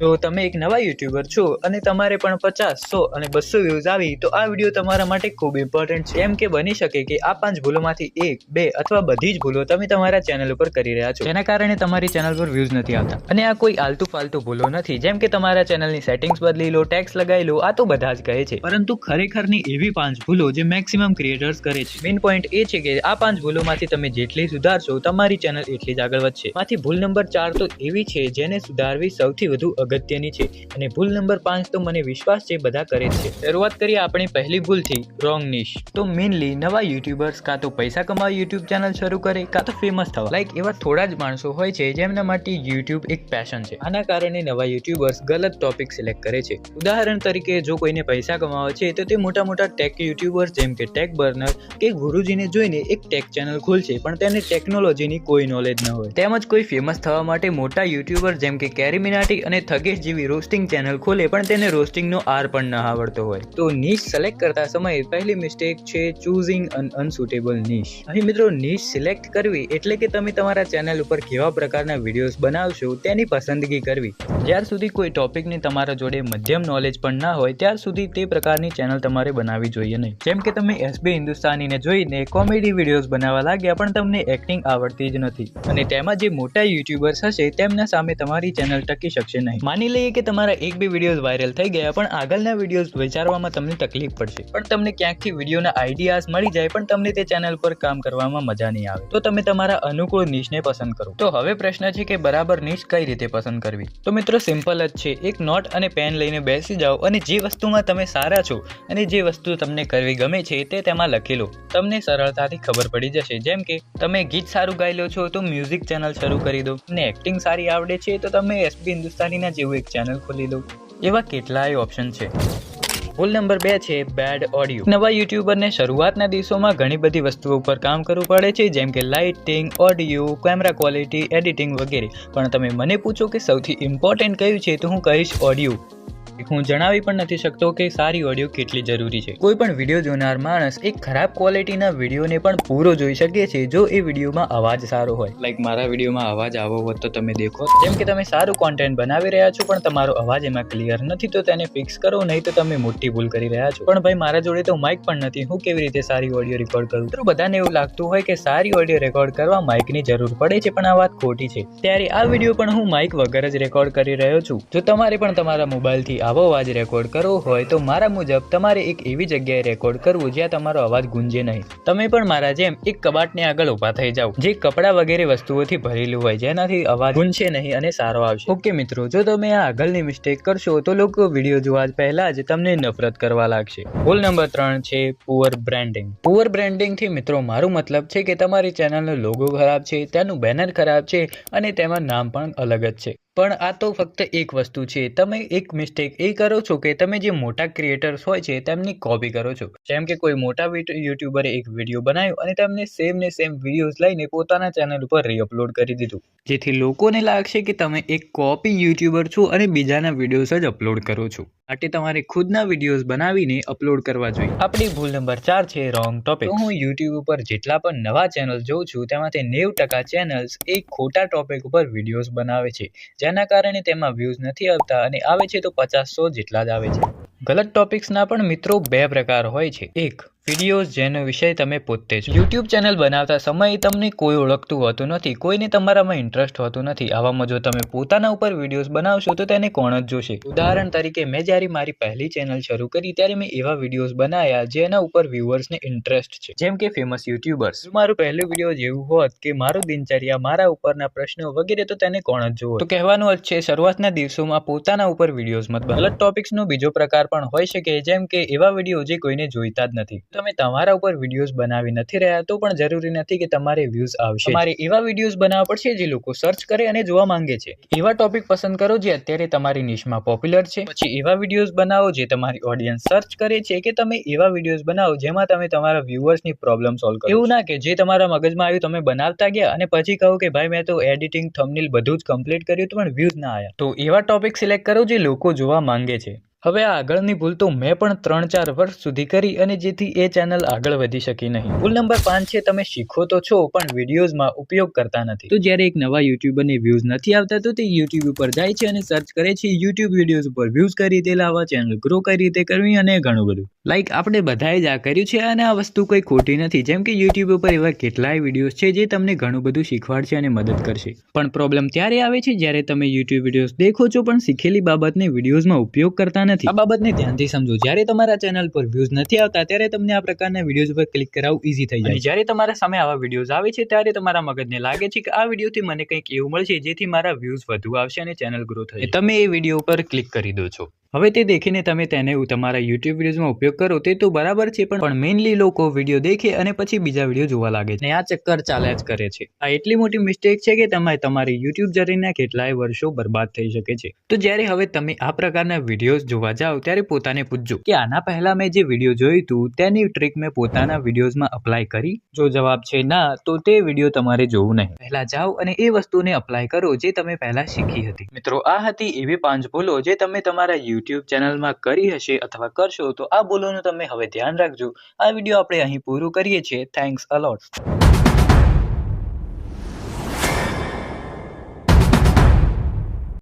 જો તમે એક નવા યુટ્યુબર છો અને તમારે પણ પચાસ, સો અને બસો વ્યૂઝ આવી, તો આ વીડિયો તમારા માટે ખૂબ ઇમ્પોર્ટન્ટ છે. એમ કે બની શકે કે આ પાંચ ભૂલોમાંથી એક, બે અથવા બધી જ ભૂલો તમે તમારા ચેનલ ઉપર કરી રહ્યા છો. જેના કારણે તમારી ચેનલ પર વ્યૂઝ નથી આવતા. અને આ કોઈ આલતુ ફાલતુ ભૂલો નથી. જેમ કે તમારા ચેનલની સેટિંગ્સ બદલી લો ટેક્સ લગાવી લો, આ તો બધા જ કહે છે. પરંતુ ખરેખરની એવી પાંચ ભૂલો જે મેક્સિમમ ક્રિએટર્સ કરે છે. મેઇન પોઈન્ટ એ છે કે આ પાંચ ભૂલોમાંથી તમે જેટલી સુધારશો, તમારી ચેનલ એટલી જ આગળ વધશે. માંથી ભૂલ નંબર ચાર તો એવી છે જેને સુધારવી સૌથી વધુ અગત્યની છે અને ભૂલ નંબર પાંચ તો મને વિશ્વાસ છે, બધા કરે છે. શરૂઆત કરીએ આપણે પહેલી ભૂલથી રોંગ નિશ તો મેઇનલી નવા યુટ્યુબર્સ કાં તો પૈસા કમાવા યુટ્યુબ ચેનલ શરૂ કરે, કાં તો ફેમસ થવા. લાઈક એવા થોડા જ માણસો હોય છે જેમના માટે યુટ્યુબ એક પેશન છે. આના કારણે નવા યુટ્યુબર્સ ગલત ટોપિક સિલેક્ટ કરે છે. ઉદાહરણ તરીકે, જો કોઈને પૈસા કમાવા છે, તો તે મોટા મોટા ટેક યુટ્યુબર્સ જેમ કે ટેક બર્નર કે ગુરુજીને જોઈને એક ટેક ચેનલ ખોલશે, પણ તેને ટેકનોલોજીની કોઈ નોલેજ ન હોય. તેમજ કોઈ ફેમસ થવા માટે મોટા યુટ્યુબર જેમ કે કેરી મિનાટી અને થગેશ જેવી રોસ્ટિંગ ચેનલ ખોલે પણ તેને રોસ્ટિંગનો આર પણ ન આવડતો હોય. તો નીશ સિલેક્ટ કરતા સમયે પહેલી મિસ્ટેક છે ચૂઝિંગ અન અનસુટેબલ નીશ અહીં મિત્રો નીશ સિલેક્ટ કરવી એટલે કે તમે તમારા ચેનલ ઉપર કેવા પ્રકારના વિડીયોઝ બનાવશો તેની પસંદગી કરવી. જ્યાર સુધી કોઈ ટોપિકની તમારા જોડે મધ્યમ નોલેજ પણ ના હોય, ત્યાર સુધી તે પ્રકારની ચેનલ તમારે બનાવવી જોઈએ નહીં. જેમ કે તમે એસબી હિન્દુસ્તાનીને જોઈને કોમેડી વિડીયોઝ બનાવવા લાગ્યા પણ તમને એક્ટિંગ આવડતી જ નથી. અને તેમાં જે મોટા યુટ્યુબર્સ હશે, તેમના સામે તમારી ચેનલ ટકી શકશે નહીં. માની લઈએ કે તમારા એક બે વિડીયોઝ વાયરલ થઈ ગયા, પણ આગળના વિડીયોઝ વિચારવામાં તમને તકલીફ પડશે. પણ તમને ક્યાંકથી વિડીયોના આઈડિયાઝ મળી જાય, પણ તમને તે ચેનલ પર કામ કરવામાં મજા નહીં આવે. તો તમે તમારા અનુકૂળ નિશને પસંદ કરો. તો હવે પ્રશ્ન છે કે બરાબર નિશ કઈ રીતે પસંદ કરવી? તો મિત્રો સિમ્પલ જ છે. એક નોટ અને પેન લઈને બેસી જાઓ અને જે વસ્તુમાં તમે સારા છો અને જે વસ્તુ તમને કરવી ગમે છે, તે તેમાં લખી લો. તમને સરળતાથી ખબર પડી જશે. જેમ કે, તમે ગીત સારું ગાઈ લો છો, તો મ્યુઝિક ચેનલ શરૂ કરી દો. અને એક્ટિંગ સારી આવડે છે, તો તમે એસપી હિન્દુસ્તાનીના જેવું એક ચેનલ ખોલી લઉં એવા કેટલાય ઓપ્શન છે. ભૂલ નંબર બે છે બેડ ઓડિયો નવા યુટ્યુબરને શરૂઆતના દિવસોમાં ઘણી બધી વસ્તુઓ ઉપર કામ કરવું પડે છે, જેમ કે lighting audio camera quality editing વગેરે. પણ તમે મને પૂછો કે સૌથી ઇમ્પોર્ટન્ટ કયું છે, તો હું કહીશ ઓડિયો હું જણાવી પણ નથી શકતો કે સારી ઓડિયો કેટલી જરૂરી છે. કોઈ પણ વીડિયો જોનાર માણસ એક ખરાબ ક્વોલિટીના વિડીયોને પણ પૂરો જોઈ શકે છે જો એ વિડીયોમાં અવાજ સારો હોય. લાઈક મારા વિડીયોમાં અવાજ આવો હોત તો તમે દેખો. જેમ કે તમે સારું કોન્ટેન્ટ બનાવી રહ્યા છો પણ તમારો અવાજ એમાં ક્લિયર નથી તો તેને ફિક્સ કરો નહીં તો તમે મોટી ભૂલ કરી રહ્યા છો. પણ ભાઈ મારા જોડે તો માઇક પણ નથી. હું કેવી રીતે સારી ઓડિયો રેકોર્ડ કરું? તો બધાને એવું લાગતું હોય કે સારી ઓડિયો રેકોર્ડ કરવા માઇકની જરૂર પડે છે પણ આ વાત ખોટી છે. ત્યારે આ વીડિયો પણ હું માઇક વગર જ રેકોર્ડ કરી રહ્યો છું. જો તમારે પણ તમારા મોબાઈલથી આવો અવાજ રેકોર્ડ કરવો હોય તો મારા મુજબ તમારે એક એવી જગ્યાએ રેકોર્ડ કરવું જ્યાં તમારો અવાજ ગુંજે નહીં. તમે પણ મારા જેમ એક કબાટને આગળ ઊભા થઈ જાઓ, જે કપડાં વગેરે વસ્તુઓથી ભરેલું હોય, જેનાથી અવાજ ગુંજશે નહીં અને સારો આવશે. ઓકે મિત્રો, જો તમે આ આગળની મિસ્ટેક કરશો તો લોકો વીડિયો જોવા પહેલા જ તમને નફરત કરવા લાગશે. ભૂલ નંબર ત્રણ છે પુઅર બ્રાન્ડિંગ પુઅર બ્રાન્ડિંગથી મિત્રો, મારું મતલબ છે કે તમારી ચેનલનો લોગો ખરાબ છે, તેનું બેનર ખરાબ છે અને તેમાં નામ પણ અલગ જ છે. પણ આ તો ફક્ત એક વસ્તુ છે. તમે એક મિસ્ટેક એ કરો છો કે તમે જે મોટા ક્રિએટર્સ હોય છે, તેમની કોપી કરો છો. જેમ કે કોઈ મોટા યુટ્યુબરે એક વીડિયો બનાવ્યો અને તેમને સેમ ને સેમ વિડીયોઝ લઈને પોતાના ચેનલ ઉપર રીઅપલોડ કરી દીધું. જેથી લોકોને લાગશે કે તમે એક કોપી યુટ્યુબર છો અને બીજાના વિડીયોઝ જ અપલોડ કરો છો. માટે તમારે ખુદના વિડીયોઝ બનાવીને અપલોડ કરવા જોઈએ. આપણી ભૂલ નંબર ચાર છે રોંગ ટોપિક હું યુટ્યુબ ઉપર જેટલા પણ નવા ચેનલ જોઉં છું, તેમાંથી નેવું ટકા ચેનલ્સ એક ખોટા ટોપિક ઉપર વિડીયોઝ બનાવે છે. જેના કારણે તેમાં વ્યૂઝ નથી આવતા અને આવે છે તો પચાસ સો જેટલા જ આવે છે. ગલત ટોપિક્સના પણ મિત્રો બે પ્રકાર હોય છે. એક વિડીયોઝ જેનો વિષય તમે પોતે જ યુટ્યુબ ચેનલ બનાવતા સમયે તમને કોઈ ઓળખતું હોતું નથી, કોઈને તમારામાં ઇન્ટરેસ્ટ હોતું નથી. આવામાં જો તમે પોતાના ઉપર વિડીયોઝ બનાવશો તો તેને કોણ જ જોશે? ઉદાહરણ તરીકે, મેં જ્યારે મારી પહેલી ચેનલ શરૂ કરી ત્યારે મેં એવા વિડીયોઝ બનાવ્યા જેના ઉપર વ્યુઅર્સને ઇન્ટરેસ્ટ છે. જેમ કે ફેમસ યુટ્યુબર્સ મારું પહેલું વીડિયો જેવું હોત કે મારું દિનચર્યા મારા ઉપરના પ્રશ્નો વગેરે, તો તેને કોણ જ જોવો તો કહેવાનું અર્થ છે, શરૂઆતના દિવસોમાં પોતાના ઉપર વિડીયોઝ મત ગલત ટોપિક્સનો બીજો પ્રકાર પણ હોઈ શકે, જેમ કે એવા વીડિયો જે કોઈને જોઈતા જ નથી. તમે તમારા ઉપર વિડીયોઝ બનાવી નથી રહ્યા તો પણ જરૂરી નથી કે તમારે વ્યૂઝ આવશે. તમારે એવા વિડીયોઝ બનાવવા પડશે જે લોકો સર્ચ કરે અને જોવા માંગે છે. એવા ટોપિક પસંદ કરો જે અત્યારે તમારી નિશમાં પોપ્યુલર છે. પછી એવા વિડીયોઝ બનાવો જે તમારી ઓડિયન્સ સર્ચ કરે છે કે તમે એવા વિડીયોઝ બનાવો જેમાં તમે તમારા વ્યુઅર્સની પ્રોબ્લેમ સોલ્વ કરો એવું ના કે જે તમારા મગજમાં આવ્યું તમે બનાવતા ગયા અને પછી કહો કે ભાઈ મેં તો એડિટિંગ થંબનેલ બધું જ કમ્પ્લીટ કર્યું હતું પણ વ્યૂઝ ના આવ્યા. તો એવા ટોપિક સિલેક્ટ કરો જે લોકો જોવા માંગે છે. હવે આ આગળની ભૂલ તો મેં પણ ત્રણ ચાર વર્ષ સુધી કરી અને જેથી એ ચેનલ આગળ વધી શકી નહીં. ભૂલ નંબર પાંચ છે, તમે શીખો તો છો, પણ વિડીયોઝમાં ઉપયોગ કરતા નથી. તો જ્યારે એક નવા યુટ્યુબરને વ્યૂઝ નથી આવતા, તો તે યુટ્યુબ ઉપર જાય છે અને સર્ચ કરે છે, યુટ્યુબ વિડીયોઝ ઉપર વ્યૂઝ કઈ રીતે લાવવા ચેનલ ગ્રો કઈ રીતે કરવી અને ઘણું બધું. લાઈક આપણે બધાએ જ આ કર્યું છે અને આ વસ્તુ કોઈ ખોટી નથી. જેમ કે યુટ્યુબ ઉપર એવા કેટલાય વિડીયોઝ છે જે તમને ઘણું બધું શીખવાડશે અને મદદ કરશે. પણ પ્રોબ્લેમ ત્યારે આવે છે જ્યારે તમે યુટ્યુબ વિડીયોઝ દેખો છો પણ શીખેલી બાબતને વિડીયોઝમાં ઉપયોગ કરતા નથી. આ બાબતને ધ્યાનથી સમજો. જ્યારે તમારા ચેનલ પર વ્યૂઝ નથી આવતા ત્યારે તમને આ પ્રકારના વિડીયોઝ ઉપર ક્લિક કરાવવું ઈઝી થઈ જાય જ્યારે તમારા સામે આવા વિડીયોઝ આવે છે ત્યારે તમારા મગજને લાગે છે કે આ વિડીયોથી મને કંઈક એવું મળશે જેથી મારા વ્યૂઝ વધુ આવશે અને ચેનલ ગ્રો થશે તમે એ વીડિયો ઉપર ક્લિક કરી દો છો. હવે તે દેખીને તમે તેને તમારા યુટ્યુબ વિડીયોઝમાં ઉપયોગ કરો, તે તો બરાબર છે, પણ મેઇનલી લોકો વીડિયો દેખે અને પછી બીજા વીડિયો જોવા લાગે છે. આ ચક્કર ચાલ્યા જ કરે છે. આ એટલી મોટી મિસ્ટેક છે કે તમે તમારી યુટ્યુબ જર્નીના કેટલાય વર્ષો બરબાદ થઈ શકે છે. તો જ્યારે હવે તમે આ પ્રકારના વિડીયોઝ જોવા જાઓ, ત્યારે પોતાને પૂછજો કે આના પહેલા મેં જે વીડિયો જોયું હતું, તેની ટ્રીક મેં પોતાના વિડીયોઝમાં અપ્લાય કરી? જો જવાબ છે ના, તો તે વીડિયો તમારે જોવું નહીં. પહેલા જાઓ અને એ વસ્તુને અપ્લાય કરો જે તમે પહેલા શીખી હતી. મિત્રો, આ હતી એવી પાંચ ભૂલો જે તમે તમારા યુટ્યુબ ચેનલમાં કરી હશે અથવા કરશો તો આ ભૂલોનું તમે હવે ધ્યાન રાખજો. આ વીડિયો આપણે અહીં પૂરું કરીએ છીએ. Thanks a lot